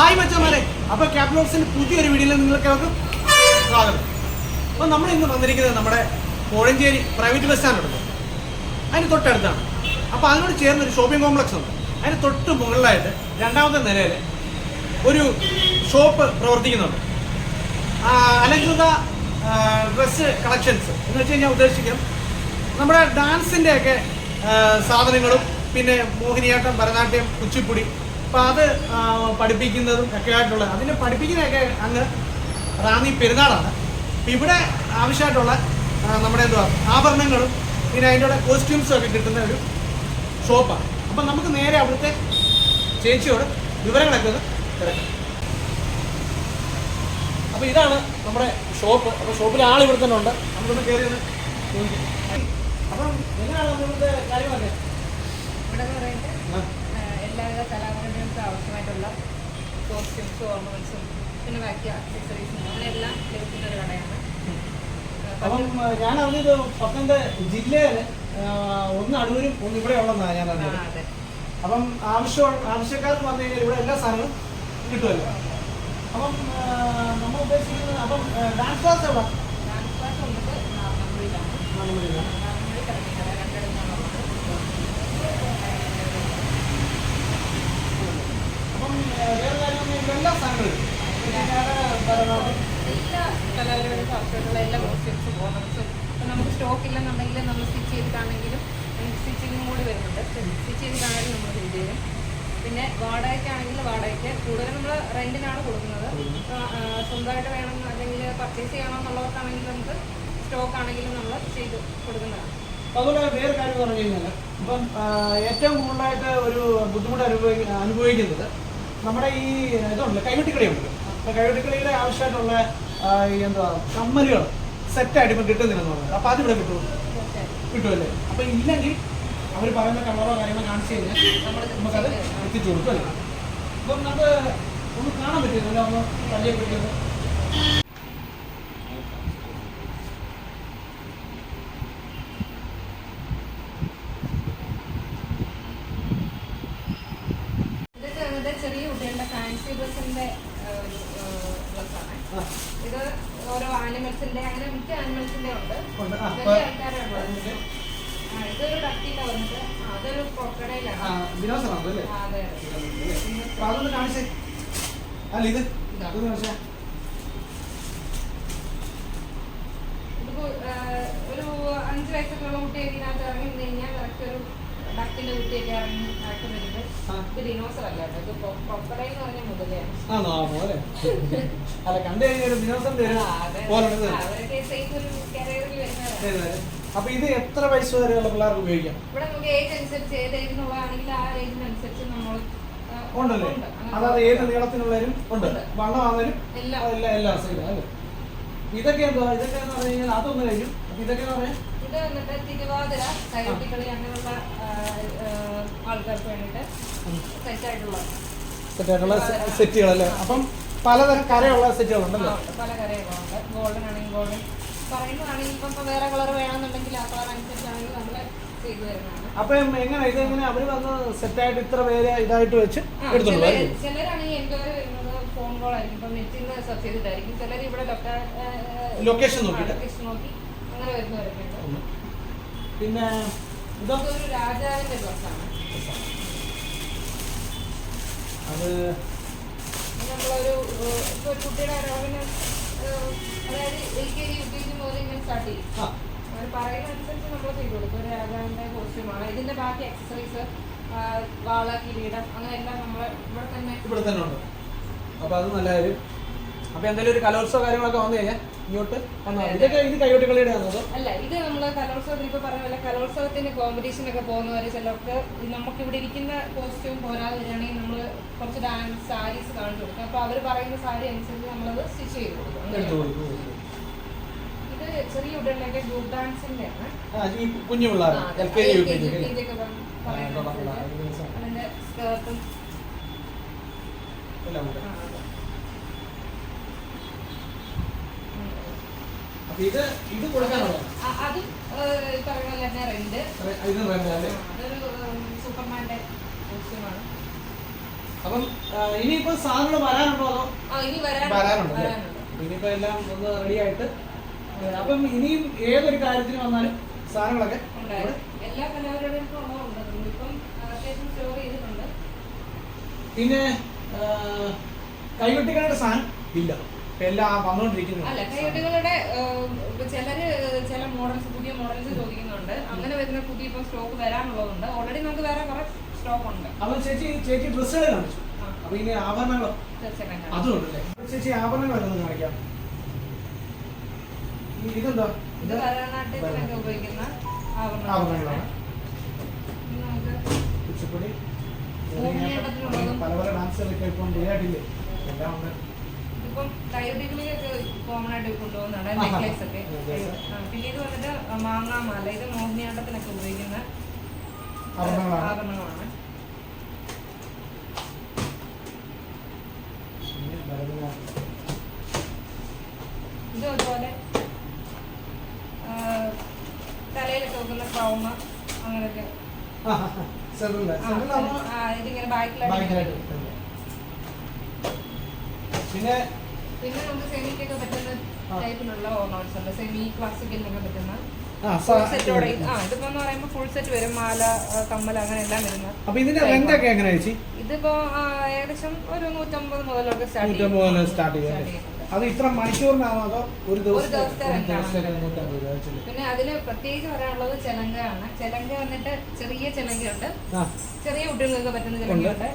Hi മച്ചന്മാരെ. അപ്പോൾ ക്യാപ്ലോക്സിന്റെ പുതിയൊരു വീഡിയോയിൽ നിങ്ങൾക്ക് എല്ലാവർക്കും സ്വാഗതം. അപ്പോൾ നമ്മൾ ഇന്ന് വന്നിരിക്കുന്നത് നമ്മുടെ കോഴഞ്ചേരി പ്രൈവറ്റ് ബസ് സ്റ്റാൻഡ് ഉണ്ട് അതിന് തൊട്ടടുത്താണ്. അപ്പോൾ അതിനോട് ചേർന്നൊരു ഷോപ്പിംഗ് കോംപ്ലക്സ് ഉണ്ട്. അതിന് തൊട്ട് മുകളിലായിട്ട് രണ്ടാമത്തെ നിലയിൽ ഒരു ഷോപ്പ് പ്രവർത്തിക്കുന്നുണ്ട്. അലങ്കൃത ഡ്രസ് കളക്ഷൻസ് എന്ന് വെച്ച് കഴിഞ്ഞാൽ ഉദ്ദേശിക്കും നമ്മുടെ ഡാൻസിന്റെ ഒക്കെ സാധനങ്ങളും പിന്നെ മോഹിനിയാട്ടം ഭരതനാട്യം കുച്ചിപ്പുടി അപ്പോൾ അത് പഠിപ്പിക്കുന്നതും ഒക്കെ ആയിട്ടുള്ള അതിനെ പഠിപ്പിക്കുന്നതൊക്കെ അങ്ങ് റാന്നി പെരുന്നാളാണ്. അപ്പം ഇവിടെ ആവശ്യമായിട്ടുള്ള നമ്മുടെ എന്തുവാ ആഭരണങ്ങളും പിന്നെ അതിന്റെ കൂടെ കോസ്റ്റ്യൂംസും ഒക്കെ കിട്ടുന്ന ഒരു ഷോപ്പാണ് അപ്പം നമുക്ക് നേരെ അവിടുത്തെ ചേച്ചിയോട് വിവരങ്ങളൊക്കെ ഒന്ന് തിരക്കാം. അപ്പോൾ ഇതാണ് നമ്മുടെ ഷോപ്പ് അപ്പോൾ ഷോപ്പിൽ ആൾ ഇവിടെ തന്നെ ഉണ്ട്. നമുക്കൊന്ന് കയറി ഒന്ന് ചോദിക്കാം അപ്പം എങ്ങനെയാണ് നമ്മളിവിടുത്തെ കാര്യമല്ലേ എല്ലാവിധ കലാകാരന്മാർക്കും ആവശ്യമായിട്ടുള്ള കോസ്റ്റ്യൂംസും ഓർണമെന്റ്സും പിന്നെ ബാക്കി അക്സസറീസും അങ്ങനെയെല്ലാം ലഭിക്കുന്ന ഒരു കടയാണ്. അപ്പം ഞാൻ അറിഞ്ഞത് പത്തനംതിട്ട ജില്ലയിൽ ഒന്ന് അടൂരും ഒന്ന് ഇവിടെ ഉള്ളതാണ് ഞാൻ അറിഞ്ഞത്. അപ്പം ആവശ്യം ആവശ്യക്കാർക്ക് വന്നു കഴിഞ്ഞാൽ ഇവിടെ എല്ലാ സാധനവും കിട്ടുമല്ലോ. അപ്പം നമ്മൾ ഉദ്ദേശിക്കുന്നത് അപ്പം ഡാൻസ് ക്ലാസ് എവിടെ? ഡാൻസ് ക്ലാസ് വന്നിട്ട് നാർമമ്പുഴയിലാണ് നാർമമ്പുഴി കിടക്കര രണ്ടിടത്താണ് ഉള്ളത് അപ്പം ആ, വേറെ കാര്യം ഇവിടെ എല്ലാ സാധനങ്ങളും എല്ലാ കലാകാരന്മാർക്കും ആവശ്യമായിട്ടുള്ള എല്ലാ കോസ്റ്റ്യൂംസും ഓർണമെന്റ്സും ഇപ്പം നമുക്ക് സ്റ്റോക്ക് ഇല്ലെന്നുണ്ടെങ്കിൽ നമ്മൾ സ്റ്റിച്ച് ചെയ്തിട്ടാണെങ്കിലും സ്റ്റിച്ചിങ്ങും കൂടി വരുന്നുണ്ട് സ്റ്റിച്ച് ചെയ്തിട്ടാണെങ്കിലും നമ്മൾ ചെയ്ത് തരും പിന്നെ വാടകയ്ക്കാണെങ്കിൽ വാടകയ്ക്ക് കൂടുതലും നമ്മൾ റെന്റിനാണ് കൊടുക്കുന്നത് സ്വന്തമായിട്ട് വേണം അല്ലെങ്കിൽ പർച്ചേസ് ചെയ്യണം എന്നുള്ളവർക്കാണെങ്കിൽ നമുക്ക് സ്റ്റോക്ക് ആണെങ്കിലും നമ്മൾ ചെയ്ത് കൊടുക്കുന്നതാണ് അതുപോലെ വേറെ കാര്യം പറഞ്ഞു കഴിഞ്ഞാൽ ഇപ്പം ഏറ്റവും കൂടുതലായിട്ട് ഒരു ബുദ്ധിമുട്ട് അനുഭവിക്കുന്നത് നമ്മുടെ ഈ ഇതുണ്ട് കൈവെട്ടിക്കളിയുണ്ട്. അപ്പോൾ കൈവെട്ടിക്കളിയുടെ ആവശ്യമായിട്ടുള്ള എന്താ കമ്മലുകൾ സെറ്റായിട്ട് ഇപ്പം കിട്ടുന്നില്ലെന്ന് പറഞ്ഞത്. അപ്പോൾ അതിവിടെ കിട്ടും. കിട്ടുമല്ലേ അപ്പോൾ ഇല്ലെങ്കിൽ അവർ പറയുന്ന കളറോ കാര്യങ്ങളോ കാണിച്ചു കഴിഞ്ഞാൽ നമുക്കത് എത്തിച്ചു കൊടുക്കും അല്ലേ? അപ്പം നമുക്ക് ഒന്ന് കാണാൻ പറ്റുന്നില്ല ഒന്ന് പരിചയപ്പെടുത്തിയത് ഇതൊക്കെ വന്നിട്ട് ചെറിയ കുട്ടികളുടെ ഫാൻസി ഡ്രസ്സിന്റെ ഒരു ഡ്രസ്സാണ് ആ, ഇത് ഓരോ ആനിമൽസിന്റെ അങ്ങനെ മിക്ക ആനിമൽസിന്റെ ഉണ്ട് ഉണ്ട്. ആ, വലിയ അപ്പോൾ ആൾക്കാരുണ്ട് അതിന്റെ, ആ, ഇതൊരു ടക്കിന്റെ വന്നിട്ട് ആ, അതൊരു വിനോദമാണ് അല്ലേ? അപ്പൊ അതൊന്ന് കാണിച്ചേ. അല്ല ഇത് ഒരു അഞ്ച് കുട്ടി ഇതിനകത്ത് ഇറങ്ങി നിന്ന് കഴിഞ്ഞാൽ കറക്റ്റ് ഒരു ഡക്കിന്റെ കുട്ടിയൊക്കെ ഇറങ്ങി നടക്കുന്നുണ്ട്. ആ. ഇത് ഡിനോസർ അല്ല ഇത് എന്ന് പറഞ്ഞ മുതലയാണ് ആണോ? ആ പോലെ അല്ല കണ്ടു കഴിഞ്ഞാൽ അവരൊക്കെ ഒരു അപ്പൊ ഇത് എത്ര വയസ്സ് വരെയുള്ള പിള്ളേർക്ക് ഉപയോഗിക്കാം? ഇവിടെ നമുക്ക് ഏജ് അനുസരിച്ച് ഏത് ഏജിനുള്ളതാണെങ്കിൽ ആ ഏജിനനുസരിച്ച് നമ്മൾ ഉണ്ടല്ലേ? അതായത് ഏത് നീളത്തിനുള്ളവരും ഉണ്ട്. വണ്ണമാണെങ്കിലും എല്ലാം. എല്ലാ സൈഡും അല്ലേ? ഇതൊക്കെ എന്താ ഇതൊക്കെ എന്ന് പറഞ്ഞു കഴിഞ്ഞാൽ അതൊന്ന് കഴിയും അപ്പൊ ഇതൊക്കെ എന്ന് പറയാം ഇത് വന്നിട്ട് തിരുവാതിര കൈകൊട്ടിക്കളി അങ്ങനെയുള്ള ആൾക്കാർക്ക് വേണ്ടിയിട്ട് സെറ്റായിട്ടുള്ള സെറ്റായിട്ടുള്ള സെറ്റുകളല്ലേ അപ്പം പലതരം കരയുള്ള സെറ്റുകളുണ്ടല്ലോ പല കരകളുണ്ട് ഗോൾഡൻ ആണെങ്കിൽ ഗോൾഡൻ പറയുന്നതാണെങ്കിൽ ഇപ്പം വേറെ കളർ വേണമെന്നുണ്ടെങ്കിൽ ആ കളർ അനുസരിച്ചാണെങ്കിൽ നമ്മൾ ചെയ്തു തരുന്നതാണ്. അപ്പൊ എങ്ങനെ അവർ വന്ന് സെറ്റായിട്ട് ഇത്ര പേര് ഇതായിട്ട് വെച്ച് എടുത്തോളൂ ചിലര് ചിലരാണെങ്കിൽ വരുന്നത് ഫോൺ കോൾ ആയിരിക്കും. ഇപ്പം നെറ്റിൽ നിന്ന് സെർച്ച് ചെയ്തിട്ടായിരിക്കും. ചിലർ ഇവിടെ Location നോക്കിയിട്ട്? ലൊക്കേഷൻ നോക്കി. അങ്ങനെ വരുന്നവരൊക്കെ ഉണ്ട്. പിന്നെ ഇതൊരു രാജാവിന്റെ ഡ്രസ്സാണ് അത് നമ്മളൊരു കുട്ടിയുടെ അതായത് L K G U K G മുതൽ ഇങ്ങനെ സ്റ്റാർട്ട് ചെയ്യും അവർ പറയുന്ന അനുസരിച്ച് നമ്മൾ ചെയ്തു കൊടുക്കും. ഒരു രാജാവിന്റെ കോസ്റ്റ്യൂമാണ് ഇതിന്റെ ബാക്കി അക്സസറീസ് വാള കിരീടം അങ്ങനെ എല്ലാം നമ്മൾ ഇവിടെ തന്നെ ഇവിടെ തന്നെ ഉണ്ട്. അപ്പൊ അത് നല്ല കാര്യം. അപ്പൊ എന്തെങ്കിലും ഒരു കലോത്സവ കാര്യങ്ങളൊക്കെ വന്നു കഴിഞ്ഞാൽ ഇങ്ങോട്ട് ഇതൊക്കെ ഇത് കൈകൊട്ടിക്കളിയുടെ ആണോ അല്ല ഇത് നമ്മൾ കലോത്സവത്തിന് ഇപ്പൊ പറഞ്ഞ പോലെ കലോത്സവത്തിന് കോമ്പറ്റീഷൻ ഒക്കെ പോകുന്നവര് ചിലർക്ക് നമുക്ക് ഇവിടെ ഇരിക്കുന്ന കോസ്റ്റ്യൂം പോരാതെ വരികയാണെങ്കിൽ നമ്മൾ കുറച്ച് ഡാൻസ് സാരീസ് കാണിച്ചു കൊടുക്കും. അപ്പൊ അവർ പറയുന്ന സാരി അനുസരിച്ച് നമ്മളത് സ്റ്റിച്ച് ചെയ്ത് കൊടുക്കും എടുത്തു അങ്ങനെയാണ്. കൊടുക്കും ഇത് ചെറിയ കുട്ടികളുടെ ഗ്രൂപ്പ് ഡാൻസിന്റെ ആണ് കുഞ്ഞു പിള്ളേർ L K G U G അതിന്റെ സ്കേർട്ടും. ഇത് ഇത് കൊടുക്കാനുള്ള ആ, അതും പറയുന്ന തന്നെ റെന്റ് ഇത് വേണ്ട അതൊരു സൂപ്പർമാന്റെ കോസ്റ്റ്യൂമാണ് അപ്പം ആ, ഇനിയിപ്പോ സാധനങ്ങൾ വരാനുണ്ടോ അതോ? ഇനി വരാനുണ്ട്. ഇനിയിപ്പോ എല്ലാം ഒന്ന് റെഡി ആയിട്ട് അപ്പം ഇനിയും ഏതൊരു കാര്യത്തിന് വന്നാലും സാധനങ്ങളൊക്കെ. എല്ലാ പിന്നെ കൈകുട്ടികളുടെ സാധനം ഇല്ല. എല്ലാം വന്നുകൊണ്ടിരിക്കുന്നു അല്ല കൈകൊട്ടികളുടെ ചിലര് ചില മോഡൽസ് പുതിയ മോഡൽസ് ചോദിക്കുന്നുണ്ട്. അങ്ങനെ വരുന്ന പുതിയ ഇപ്പൊ സ്റ്റോക്ക് വരാനുള്ളതുണ്ട്. ഓൾറെഡി നമുക്ക് വേറെ കുറെ സ്റ്റോക്ക് ഉണ്ട്. അപ്പൊ ചേച്ചി ചേച്ചി ഡ്രസ്സുകൾ കാണിച്ചു. അപ്പൊ ഇനി ആഭരണങ്ങളോ? തീർച്ചയായിട്ടും കാണാം. അതും ഉണ്ടല്ലേ ചേച്ചി ആഭരണങ്ങളൊക്കെ ഒന്ന് കാണിക്കാം. ഇതെന്താ ഇത് ഭരതനാട്യത്തിനൊക്കെ ഉപയോഗിക്കുന്ന ആഭരണങ്ങളാണ്. മോഹിനിയാട്ടത്തിനുള്ളതും. പല പല ഡാൻസുകളൊക്കെ ഇപ്പം പുതിയതായിട്ടില്ലേ എല്ലാം ഉണ്ട്. ഇപ്പം കോമൺ ആയിട്ട് കൊണ്ടുപോകുന്നതാണ്. നെക്ലേസ് ഒക്കെ. പിന്നെ ഇത് വന്നിട്ട് മാങ്ങാമാല ഇത് മോഹിനിയാട്ടത്തിനൊക്കെ ഉപയോഗിക്കുന്ന ആഭരണങ്ങളാണ് ആഭരണങ്ങളാണ് പിന്നെ ഭരതനാട്യം. ഇത് അതുപോലെ ആ, തലയിലൊക്കെ വെക്കുന്ന ക്രൗണ് അങ്ങനെയൊക്കെ ആ, ആ, ആ. സെറിൽ. ആ, സെറിലാവുമ്പോ ആ, ഇതിങ്ങനെ ബാക്കിലായിട്ട് ഭയങ്കരമായിട്ട് ഇട്ടുണ്ട്. പിന്നെ പിന്നെ നമുക്ക് സെമിക്കൊക്കെ പറ്റുന്ന. ടൈപ്പിലുള്ള ഓർണമെന്റ്സ് ഉണ്ട്. സെമി ക്ലാസിക്കലിനൊക്കെ പറ്റുന്ന ഇതിപ്പോ ഏകദേശം ഒരു നൂറ്റമ്പത് മുതലൊക്കെ സ്റ്റാർട്ട് ചെയ്യും. അത് ഇത്ര മണിക്കൂറിനാണോ അതോ ഒരു ദിവസം? പിന്നെ അതിൽ പ്രത്യേകിച്ച് പറയാനുള്ളത് ചെലങ്കാണ് ചെലങ്ക വന്നിട്ട് ചെറിയ ചെലങ്കയുണ്ട്. ചെറിയ കുട്ടികൾക്കൊക്കെ പറ്റുന്ന ചെലങ്കയുണ്ട്.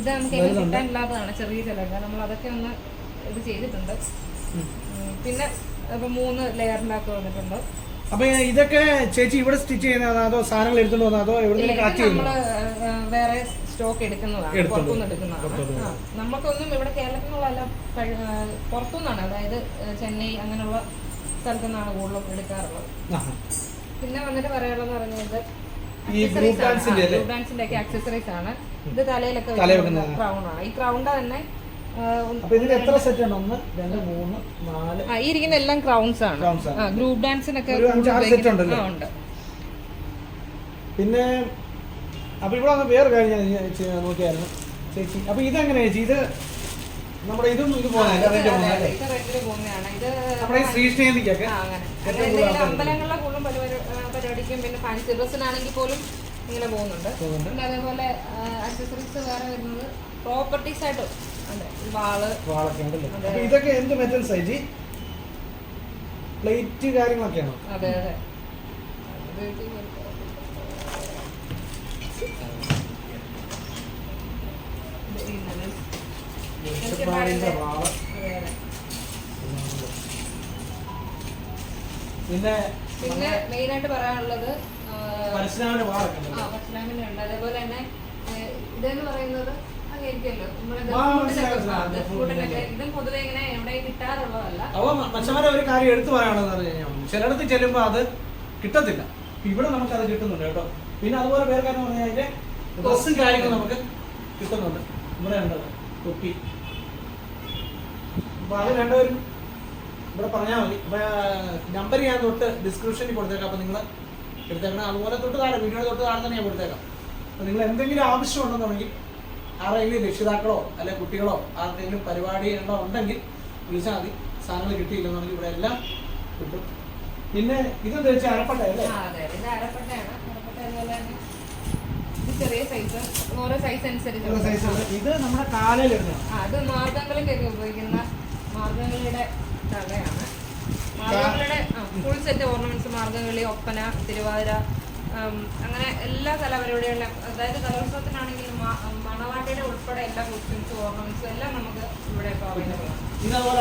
ഇത് നമുക്ക് എങ്ങനെ. കിട്ടാനില്ലാത്തതാണ് ചെറിയ ചെലങ്ക. നമ്മൾ അതൊക്കെ ഒന്ന് ഇത് ചെയ്തിട്ടുണ്ട്. പിന്നെ ഇപ്പൊ മൂന്ന് ലെയറിലൊക്കെ വന്നിട്ടുണ്ട്. അപ്പൊ ഇതൊക്കെ ചേച്ചി ഇവിടെ സ്റ്റിച്ച് ചെയ്യുന്നതാണോ? അതോ സാധനങ്ങൾ എടുത്തുകൊണ്ട് വന്നതോ എവിടെ കളക്ട് നമ്മൾ വേറെ സ്റ്റോക്ക് എടുക്കുന്നതാണ് പുറത്തുനിന്ന് എടുക്കുന്നതാണ്. നമുക്കൊന്നും ഇവിടെ കേരളത്തിനുള്ള പുറത്തുനിന്നാണ്. അതായത് ചെന്നൈ അങ്ങനെയുള്ള സ്ഥലത്തു നിന്നാണ് കൂടുതലും എടുക്കാറുള്ളത്. പിന്നെ വന്നിട്ട് പറയാനുള്ളത് പറഞ്ഞത്? ഡാൻസിന്റെ ഒക്കെ ആക്സസറീസ് ആണ്. ഇത് തലയിലൊക്കെ ക്രൗൺ ആണ്. ഈ ക്രൗണ്ട തന്നെ ഈ ഇരിക്കുന്ന എല്ലാം ക്രൗൺസ് ആണ്. ഗ്രൂപ്പ് ഡാൻസിനൊക്കെ. ഉണ്ട്. പിന്നെ അപ്പൊ ഇവിടെ വന്ന് വേറെ കാര്യം ഞാൻ നോക്കിയായിരുന്നു. ചേച്ചി അപ്പൊ ഇതെങ്ങനെയാ ചേച്ചി? ഇത് നമ്മുടെ ഇതും ഇത് നമ്മുടെ അമ്പലങ്ങളിലെ കൂടുതലും പരിപാടിക്കും പിന്നെ ഫാൻസി ഡ്രസ്സിനാണെങ്കിൽ പോലും ഇങ്ങനെ പോകുന്നുണ്ട്. പിന്നെ അതേപോലെ അക്സസറീസ് വേറെ വരുന്നത് പ്രോപ്പർട്ടീസ് ആയിട്ട് അതെ വാൾ. വാളൊക്കെ ഉണ്ടല്ലേ? ഇതൊക്കെ എന്ത് മെറ്റൽസ് ആയിട്ട് പ്ലേറ്റ് കാര്യങ്ങളൊക്കെയാണോ? അതെ അതെ ഇത് ഇത് ചെയ്യുന്നത്. ദേശപ്പാടിന്റെ വാൾ അതെ, അതെ. പിന്നെ പിന്നെ മെയിൻ ആയിട്ട് പറയാനുള്ളത് പരശുരാമന്റെ വാളൊക്കെ ആ ഉണ്ടല്ലോ ഉണ്ട്. അതേപോലെ തന്നെ ഇതെന്ന് പറയുന്നത് അപ്പൊ മച്ചമാരെ ഒരു കാര്യം എടുത്തു പറയാണെന്ന് പറഞ്ഞു കഴിഞ്ഞാൽ ചിലയിടത്ത് ചെല്ലുമ്പോൾ അത് കിട്ടത്തില്ല. ഇവിടെ നമുക്ക് അത് കിട്ടുന്നുണ്ട് കേട്ടോ. പിന്നെ അതുപോലെ വേറെ കാര്യം പറഞ്ഞാൽ അതിന്റെ ഡ്രസ്സും കാര്യങ്ങളും നമുക്ക് കിട്ടുന്നുണ്ട്. ഇവിടെ ഉണ്ട് തൊപ്പി അപ്പൊ അത് വേണ്ടവരും ഇവിടെ പറഞ്ഞാൽ മതി. നമ്പർ ഞാൻ തൊട്ട് ഡിസ്ക്രിപ്ഷനിൽ കൊടുത്തേക്കാം. അപ്പൊ നിങ്ങൾ എടുത്തേക്കണം. അതുപോലെ തൊട്ട് താഴെ വീഡിയോ തൊട്ട് താഴെ തന്നെ ഞാൻ കൊടുത്തേക്കാം. അപ്പൊ നിങ്ങൾ എന്തെങ്കിലും ആവശ്യം ഉണ്ടെന്നുണ്ടെങ്കിൽ ആരെങ്കിലും രക്ഷിതാക്കളോ അല്ലെ കുട്ടികളോ ആർക്കെങ്കിലും പരിപാടി ഉണ്ടോ ഉണ്ടെങ്കിൽ വിളിച്ചാൽ മതി. സാധനങ്ങൾ കിട്ടിയില്ലെന്നുണ്ടെങ്കിൽ ഇവിടെ എല്ലാം കിട്ടും. പിന്നെ ഇത് വെച്ചാൽ അരപ്പട്ട അല്ലേ അതെ. ഇത് അരപ്പട്ടയാണ്. അരപ്പട്ട ചെറിയ സൈസ് ഓരോ സൈസ് അനുസരിച്ച്. ഇത് നമ്മുടെ ആ അത് മാർഗംകളിക്കൊക്കെ ഉപയോഗിക്കുന്ന മാർഗംകളിയുടെ തലയാണ് മാർഗംകളിയുടെ full set ornaments Margamkali Oppana Thiruvathira അങ്ങനെ എല്ലാ കലാപരിപാടികളിലും അതായത് കലോത്സവത്തിനാണെങ്കിലും മണവാട്ടിയുടെ ഉൾപ്പെടെ എല്ലാ കോസ്റ്റ്യൂംസും ഓർണമെന്റ്സും എല്ലാം നമുക്ക് ഇവിടെ അവൈലബിൾ ആണ്.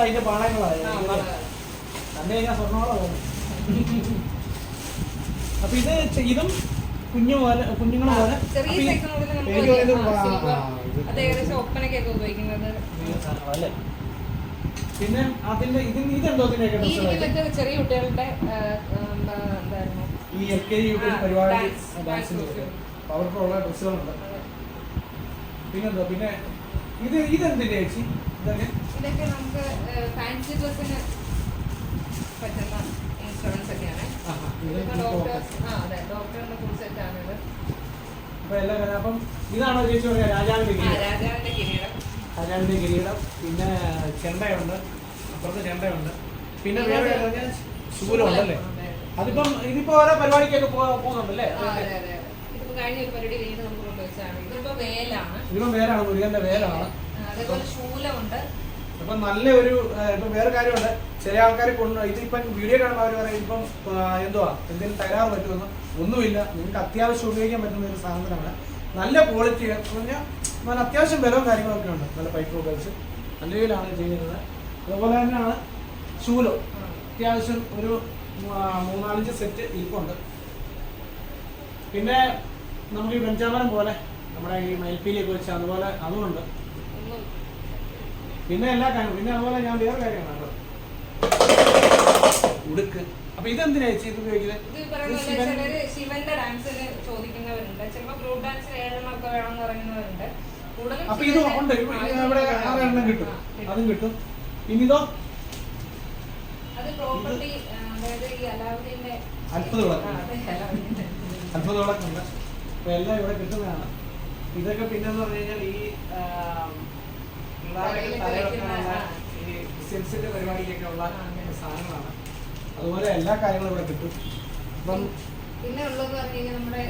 അതിന്റെ പാളങ്ങളായി ആ, വളരെ. കണ്ടു കഴിഞ്ഞാൽ സ്വർണോളം അപ്പൊ ഇത് ഇതും കുഞ്ഞു പോലെ കുഞ്ഞുങ്ങളെ പോലെ. ചെറിയ സൈസ് മുതൽ നമുക്ക് അത് ഏകദേശം ഉപയോഗിക്കുന്നത്. പിന്നെ അതിന്റെ ഇതിന് ഇതെന്തോ ചെറിയ കുട്ടികളുടെ ഈ എൽ കെ പരിപാടി. അവർക്കുള്ള ഡ്രസ്സുകളുണ്ട്. പിന്നെന്തോ? പിന്നെ ഇത് ഇതെന്തിന്റെ ചേച്ചി? ഇതൊക്കെ ഇതൊക്കെ നമുക്ക് ഫാൻസി ഡ്രസ്സിന് പറ്റുന്ന ഇൻഷുറൻസ് ഒക്കെയാണ്. ഡോക്ടേഴ്സ് ആ അതെ ഡോക്ടറിന്റെ ഫുൾ സെറ്റ് ആണിത് അപ്പൊ എല്ലാ കഥ അപ്പം ഇതാണോ ചേച്ചി പറയാ രാജാവിന്റെ കിരീടം. രാജാവിന്റെ കിരീടം. രാജാവിന്റെ കിരീടം. പിന്നെ ചെണ്ടയുണ്ട്. അപ്പുറത്ത് ചെണ്ടയുണ്ട്. പിന്നെ വേറെ? ശൂലം ഉണ്ടല്ലേ അതിപ്പം ഇതിപ്പോ ഓരോ പരിപാടിക്കൊക്കെ പോകുന്നുണ്ടല്ലേ? കഴിഞ്ഞ ഒരു പരിപാടി കഴിഞ്ഞിട്ട് നമുക്ക് കൊണ്ടുവച്ചാണ് ഇതിപ്പോ വേലാണ്. ഇതിപ്പം മുരുകന്റെ വേലാണ്. അപ്പൊ അതേപോലെ ശൂലമുണ്ട്. ഇപ്പം നല്ല ഒരു ഇപ്പൊ വേറെ കാര്യമുണ്ട്. ചില ആൾക്കാർ കൊണ്ട് ഇതിപ്പം വീഡിയോ കാണുമ്പോൾ അവർ പറയും ഇപ്പം എന്തുവാ? എന്തെങ്കിലും തകരാറ് പറ്റുമെന്ന്. ഒന്നുമില്ല. നിങ്ങൾക്ക് അത്യാവശ്യം ഉപയോഗിക്കാൻ പറ്റുന്ന ഒരു സാധനമാണ്. നല്ല ക്വാളിറ്റി പറഞ്ഞാൽ നല്ല അത്യാവശ്യം ബലവും കാര്യങ്ങളൊക്കെ ഉണ്ട്. നല്ല പൈപ്പ് ഉപയോഗിച്ച് നല്ല രീതിയിലാണ് ചെയ്യുന്നത്. അതുപോലെ തന്നെയാണ് ശൂലം അത്യാവശ്യം ഒരു മൂന്നാലഞ്ച് സെറ്റ് ഇരിപ്പുണ്ട്. പിന്നെ നമുക്ക് ഈ വെഞ്ചാമരം പോലെ നമ്മുടെ ഈ മയിൽപ്പീലിയൊക്കെ വെച്ച് അതുപോലെ അതുമുണ്ട് പിന്നെ എല്ലാ കാര്യങ്ങളും. പിന്നെ അതുപോലെ ഞാൻ വേറെ കാര്യങ്ങളാണ് ഉടുക്ക്. അപ്പൊ ഇതെന്തിനാ ചേച്ചി ഇത് ഉപയോഗിക്കുന്നത് ശിവന്റെ ഡാൻസിന് ചോദിക്കുന്നവരുണ്ട്. ചിലപ്പോ ഗ്രൂപ്പ് വേണമെന്ന് പറയുന്നവരുണ്ട്. അപ്പൊ ഇത് ഉണ്ട്. ഇവിടെ ആറെണ്ണം കിട്ടും. അതും കിട്ടും. ഇനി ഇതോ അത് പ്രോപ്പർട്ടി അതായത് ഈ അലാവുദ്ദീന്റെ അത്ഭുത വിളക്കുണ്ട് അപ്പൊ എല്ലാം ഇവിടെ കിട്ടുന്നതാണ്. ഇതൊക്കെ പിന്നെന്ന് പറഞ്ഞു കഴിഞ്ഞാൽ ഈ പിള്ളേരുടെ ഉള്ള അങ്ങനെ. സാധനങ്ങളാണ്. അതുപോലെ എല്ലാ കാര്യങ്ങളും ഇവിടെ കിട്ടും. അപ്പം പിന്നെ ഉള്ളതെന്ന് പറഞ്ഞു കഴിഞ്ഞാൽ നമ്മുടെ.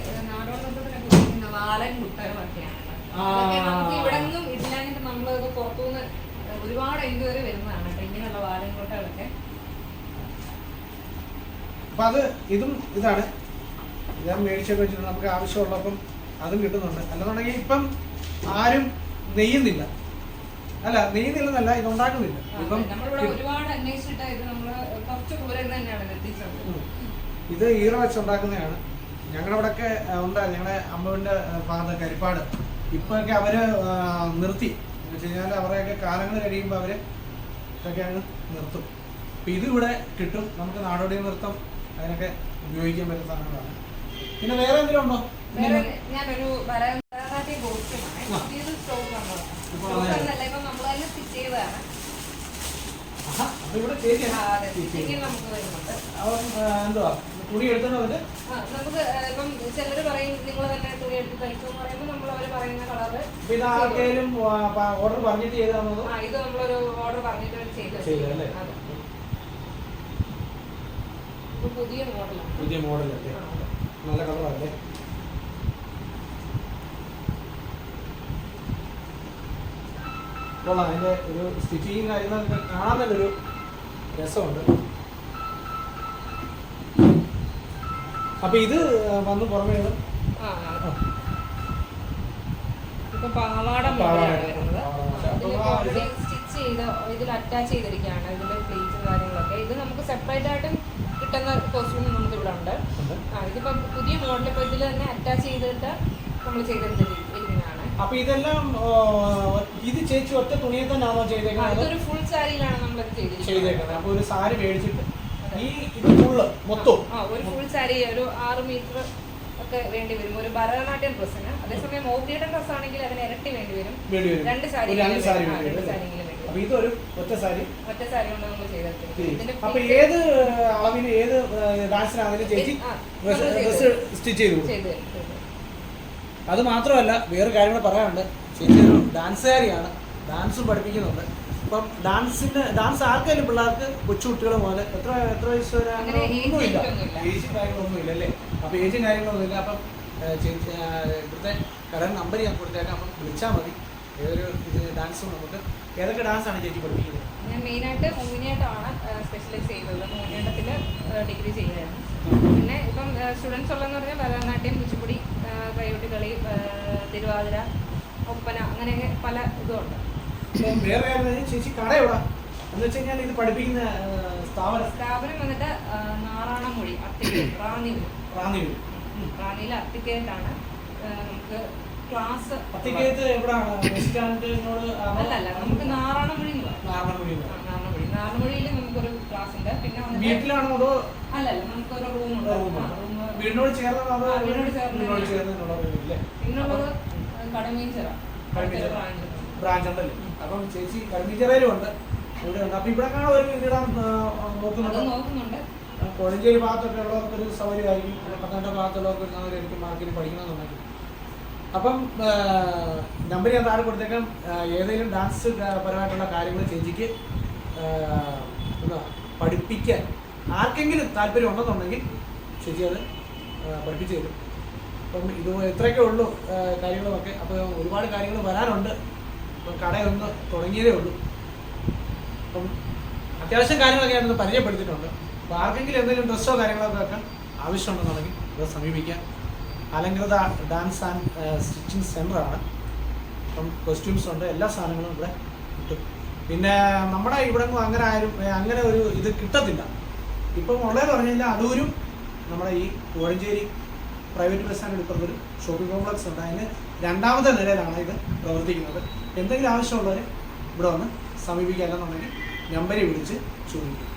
നമുക്ക് ഇവിടെ നിന്നും ഇല്ലാഞ്ഞിട്ട് നമ്മളത് പുറത്തുനിന്ന് ഒരുപാട് എൻക്വയറി വരുന്നതാണ് കേട്ടോ ഇങ്ങനെയുള്ള വാലൻ കുട്ടകളൊക്കെ അപ്പൊ അത് ഇതും ഇതാണ്. ഞാൻ മേടിച്ചൊക്കെ വെച്ചിട്ടുണ്ട് നമുക്ക് ആവശ്യമുള്ളപ്പം അതും കിട്ടുന്നുണ്ട്. അല്ലെന്നുണ്ടെങ്കിൽ ഇപ്പം ആരും നെയ്യുന്നില്ല. അല്ല നെയ്യുന്നില്ലെന്നല്ല ഇത് ഉണ്ടാക്കുന്നില്ല ഇപ്പം ഒരുപാട് അന്വേഷിച്ചിട്ട് ഇത് നമ്മൾ കുറച്ച് ദൂരം തന്നെയാണ് ഇത് എത്തിച്ചത് വെച്ച് ഇത് ഈറ വെച്ചുണ്ടാക്കുന്നതാണ്. ഞങ്ങളുടെ അവിടെയൊക്കെ ഉണ്ടായിരുന്നു ഞങ്ങളുടെ അമ്മവിന്റെ ഭാഗത്ത് കരിപ്പാട്. ഇപ്പൊക്കെ അവർ നിർത്തി. എന്ന് വെച്ച് കഴിഞ്ഞാൽ അവരെയൊക്കെ കാലങ്ങൾ കഴിയുമ്പോൾ അവർ ഇതൊക്കെ അങ്ങ് നിർത്തും. അപ്പൊ ഇതിവിടെ കിട്ടും. നമുക്ക് നാടോടി നൃത്തം അതിനൊക്കെ ഉപയോഗിക്കാൻ പറ്റുന്ന സാധനങ്ങളാണ്. പിന്നെ വേറെ എന്തെങ്കിലും ഉണ്ടോ? ഞാനൊരു ഭരതനാട്യം ആ. ഇത് സ്റ്റോക്ക് ഇപ്പൊ സ്റ്റോക്ക് വന്നതാണ്. എന്നല്ല ഇപ്പൊ നമ്മൾ തന്നെ സ്റ്റിച്ച് ചെയ്തതാണ് ആഹാ, അപ്പൊ ഇവിടെ ചേച്ചി. അപ്പം എന്തുവാ? തുണി എടുത്തിട്ട് വന്നിട്ട്? നമുക്ക് ഇപ്പം ചിലർ പറയും നിങ്ങൾ തന്നെ തുണി എടുത്ത് തയ്ച്ചു എന്ന് പറയുമ്പോൾ നമ്മൾ അവർ പറയുന്ന കളറ് ഇത് ആർക്കെങ്കിലും ഓർഡർ പറഞ്ഞിട്ട് ചെയ്താണോ ആ ഇത് നമ്മളൊരു ഓർഡർ പറഞ്ഞിട്ട് ചെയ്ത് ചെയ്തതല്ലേ അതെ. പുതിയ മോഡലാണ് പുതിയ മോഡലല്ലേ നല്ല കളറല്ലേ കൊള്ളാം അതിന്റെ ഒരു സ്റ്റിച്ചിങ് കാര്യങ്ങളൊക്കെ കാണാൻ തന്നെ ഒരു രസമുണ്ട്. അപ്പൊ ഇത് വന്ന് പുറമേ പാവാട സ്റ്റിച്ച് ചെയ്ത് ഇതിൽ അറ്റാച്ച് ചെയ്തിരിക്കുകയാണ് ഇതിന്റെ പ്ലേറ്റും കാര്യങ്ങളൊക്കെ. ഇത് നമുക്ക് സെപ്പറേറ്റ് ആയിട്ടും കിട്ടുന്ന കോസ്റ്റ്യൂം നമുക്ക് ഇവിടെ ഉണ്ട്. ഇതിപ്പോ പുതിയ മോഡൽ ഇപ്പൊ ഇതിൽ തന്നെ അറ്റാച്ച് ചെയ്തിട്ട് നമ്മൾ ചെയ്തിരിക്കുന്നതാണ്. അപ്പൊ ഇതെല്ലാം ഇത് ചേച്ചി ഒറ്റ തുണിയെ തന്നെയാണോ ചെയ്തേക്കുന്നത്? ഇതൊരു ഫുൾ സാരിയിലാണ് നമ്മൾ ചെയ്തേക്കുന്നത്. അപ്പൊ ഒരു സാരി മേടിച്ചിട്ട് ഈ ഇത് ഫുള്ള് മൊത്തം. ആ ഒരു ഫുൾ സാരി ഒരു ആറ് മീറ്റർ ഒക്കെ വേണ്ടി വരും. ഒരു ഭരതനാട്യം ഡ്രസ്സിന്. അതേസമയം മോഹിയുടെ ഡ്രസ് ആണെങ്കിൽ അതിന് ഇരട്ടി വേണ്ടി വരും. രണ്ട് സാരി രണ്ട് സാരി? അപ്പൊ ഇതൊരു ഒറ്റ സാരി. ഒറ്റ സാരി കൊണ്ട് നമ്മൾ അപ്പൊ ഏത് അളവിന് ഏത് ഡാൻസിനാണെങ്കിലും ചേച്ചി ഡ്രസ് സ്റ്റിച്ച് ചെയ്ത്. അത് മാത്രമല്ല വേറെ കാര്യങ്ങൾ പറയാനുണ്ട്. ചേച്ചി ഒരു ഡാൻസുകാരിയാണ്. ഡാൻസും പഠിപ്പിക്കുന്നുണ്ട്. അപ്പം ഡാൻസിന് ഡാൻസ് ആർക്കായാലും പിള്ളേർക്ക് കൊച്ചുകുട്ടികൾ മുതൽ എത്ര എത്ര വയസ്സ് വരെ ഒന്നുമില്ല. ഏജും അല്ലേ? ഏജും അപ്പം ഇവിടുത്തെ നമ്പർ ഞാൻ കൊടുത്തേക്കാം അപ്പം വിളിച്ചാൽ മതി. ഏതൊരു ഇത് ഡാൻസും നമുക്ക് ഏതൊക്കെ ഡാൻസാണ് ചേച്ചി പഠിപ്പിക്കുന്നത്? ഞാൻ മെയിനായിട്ട് മോഹിനിയാട്ടമാണ് സ്പെഷ്യലൈസ് ചെയ്തത് മോഹിനിയാട്ടത്തിൽ ഡിഗ്രി ചെയ്തായിരുന്നു പിന്നെ ഇപ്പം സ്റ്റുഡൻസ് ഉള്ളതെന്ന് പറഞ്ഞാൽ ഭരതനാട്യം കുച്ചിപ്പുടി കൈകൊട്ടി കളി തിരുവാതിര ഒപ്പന അങ്ങനെയൊക്കെ പല ഇതുമുണ്ട് ഇപ്പം വേറെ കാര്യം ചേച്ചി കട എവിടെ? എന്ന് വെച്ച് കഴിഞ്ഞാൽ ഇത് പഠിപ്പിക്കുന്ന സ്ഥാപനം? സ്ഥാപനം വന്നിട്ട് നാറാണമൊഴി അത്തിക്കേ റാന്നിയിൽ റാന്നിയൂർ. റാന്നിയിലെ അത്തിക്കയത്താണ് ആ, നമുക്ക് ക്ലാസ് അത്തിക്കേത്ത് എവിടാണ്? ബസ് സ്റ്റാൻഡിനോട്? അല്ലല്ല നമുക്ക് നാറാണമൊഴി മൊഴി പറയും. നാരായണപുരി ആ, നാറാണമൊഴി. നാറാണമൊഴിയിൽ നമുക്കൊരു ക്ലാസ് ഉണ്ട്. പിന്നെ വീട്ടിലാണോ അതോ? അല്ലല്ല നമുക്കൊരു? റൂം വീടിനോട് ചേർന്നോ ആ, വീടിനോട് ചേർന്ന് വീടിനോട് വീടല്ലേ പിന്നുള്ളത് കടമീൻ ചെറ ബ്രാഞ്ച് ഉണ്ടല്ലേ അപ്പം ചേച്ചി കടമിച്ചറയിലും ഉണ്ട്. ഇവിടെ ഉണ്ട്. അപ്പൊ ഇവിടെ കാണാൻ ഒരു വീടാൻ നോക്കുന്നുണ്ട്. നോക്കുന്നുണ്ട്. കോഴഞ്ചേരി ഭാഗത്തൊക്കെ ഉള്ളവർക്ക് ഒരു സൗകര്യമായിരിക്കും പത്തനംതിട്ട ഭാഗത്തുള്ളവർക്ക് ഒരു സൗകര്യമായിരിക്കും മാർക്കറ്റിൽ പഠിക്കണമെന്നുണ്ടെങ്കിൽ അപ്പം നമ്പർ ഞാൻ താഴെ കൊടുത്തേക്കാം. ഏതെങ്കിലും ഡാൻസ് പരമായിട്ടുള്ള കാര്യങ്ങൾ ചേച്ചിക്ക് എന്താ പഠിപ്പിക്കാൻ ആർക്കെങ്കിലും താല്പര്യം ഉണ്ടെന്നുണ്ടെങ്കിൽ ചേച്ചി അത് പഠിപ്പിച്ചു തരും. അപ്പം ഇത് ഇത്രയൊക്കെ ഉള്ളൂ കാര്യങ്ങളൊക്കെ. അപ്പോൾ ഒരുപാട് കാര്യങ്ങൾ വരാനുണ്ട്. അപ്പം കടയൊന്ന് തുടങ്ങിയതേ ഉള്ളൂ. അപ്പം അത്യാവശ്യം കാര്യങ്ങളൊക്കെ ഞാനൊന്ന് പരിചയപ്പെടുത്തിയിട്ടുണ്ട്. അപ്പോൾ ആർക്കെങ്കിലും എന്തെങ്കിലും ഡ്രസ്സോ കാര്യങ്ങളൊക്കെ വെക്കാൻ ആവശ്യമുണ്ടെന്നുണ്ടെങ്കിൽ അത് സമീപിക്കാം. അലങ്കൃത ഡാൻസ് ആൻഡ് സ്റ്റിച്ചിങ് സെന്ററാണ് അപ്പം കോസ്റ്റ്യൂംസ് ഉണ്ട് എല്ലാ സാധനങ്ങളും ഇവിടെ കിട്ടും. പിന്നെ നമ്മുടെ ഇവിടെ അങ്ങനെ ആരും അങ്ങനെ ഒരു ഇത് കിട്ടത്തില്ല. ഇപ്പം ഉള്ളതെന്ന് പറഞ്ഞു കഴിഞ്ഞാൽ അടൂരും നമ്മുടെ ഈ കോഴഞ്ചേരി പ്രൈവറ്റ് ബസ് സ്റ്റാൻഡ് ഒരു ഷോപ്പിംഗ് കോംപ്ലക്സ് ഉണ്ട്. അതിന് രണ്ടാമത്തെ നിലയിലാണ് ഇത് പ്രവർത്തിക്കുന്നത്. എന്തെങ്കിലും ആവശ്യമുള്ളവർ ഇവിടെ വന്ന് സമീപിക്കാമെന്നുണ്ടെങ്കിൽ നമ്പരെ വിളിച്ച് ചോദിക്കും.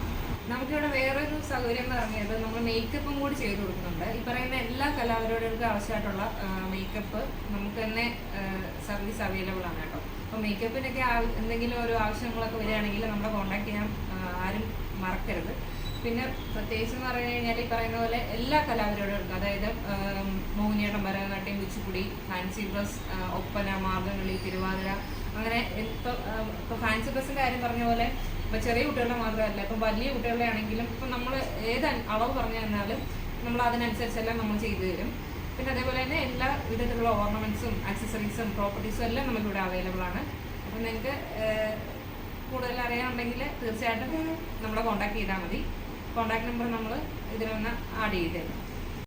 നമുക്കിവിടെ വേറൊരു സൗകര്യം പറഞ്ഞത് നമ്മൾ മേക്കപ്പും കൂടി ചെയ്തു കൊടുക്കുന്നുണ്ട്. ഈ പറയുന്ന എല്ലാ കലാപരിപാടികൾക്കും ആവശ്യമായിട്ടുള്ള മേക്കപ്പ് നമുക്ക് തന്നെ സർവീസ് അവൈലബിൾ ആണ് കേട്ടോ. അപ്പോൾ മേക്കപ്പിനൊക്കെ എന്തെങ്കിലും ഒരു ആവശ്യങ്ങളൊക്കെ വരികയാണെങ്കിൽ നമ്മളെ കോൺടാക്ട് ചെയ്യാൻ ആരും മറക്കരുത്. പിന്നെ പ്രത്യേകിച്ച് എന്ന് പറഞ്ഞു കഴിഞ്ഞാൽ ഈ പറയുന്ന പോലെ എല്ലാ കലാപരിപാടികൾക്കും അതായത് മോഹിനിയുടെ ഭരതനാട്യം കുച്ചിപ്പുടി ഫാൻസി ഡ്രസ് ഒപ്പന മാർഗംകളി തിരുവാതിര അങ്ങനെ ഇപ്പം ഇപ്പം ഫാൻസി ഡ്രസ്സിന്റെ കാര്യം പറഞ്ഞ പോലെ ഇപ്പൊ ചെറിയ കുട്ടികളുടെ മാത്രമല്ല ഇപ്പൊ വലിയ കുട്ടികളുടെ ആണെങ്കിലും ഇപ്പൊ നമ്മൾ ഏത് അളവ് പറഞ്ഞു തന്നാലും നമ്മൾ അതിനനുസരിച്ചെല്ലാം നമ്മൾ ചെയ്തു തരും. പിന്നെ അതേപോലെ തന്നെ എല്ലാ വിധത്തിലുള്ള ഓർണമെന്റ്സും ആക്സസറീസും പ്രോപ്പർട്ടീസും എല്ലാം നമുക്കിവിടെ അവൈലബിൾ ആണ്. അപ്പം നിങ്ങൾക്ക് കൂടുതൽ അറിയാനുണ്ടെങ്കിൽ തീർച്ചയായിട്ടും നമ്മളെ കോൺടാക്ട് ചെയ്താൽ മതി. കോൺടാക്ട് നമ്പർ നമ്മൾ ഇതിലൊന്ന് ആഡ് ചെയ്ത് തരും.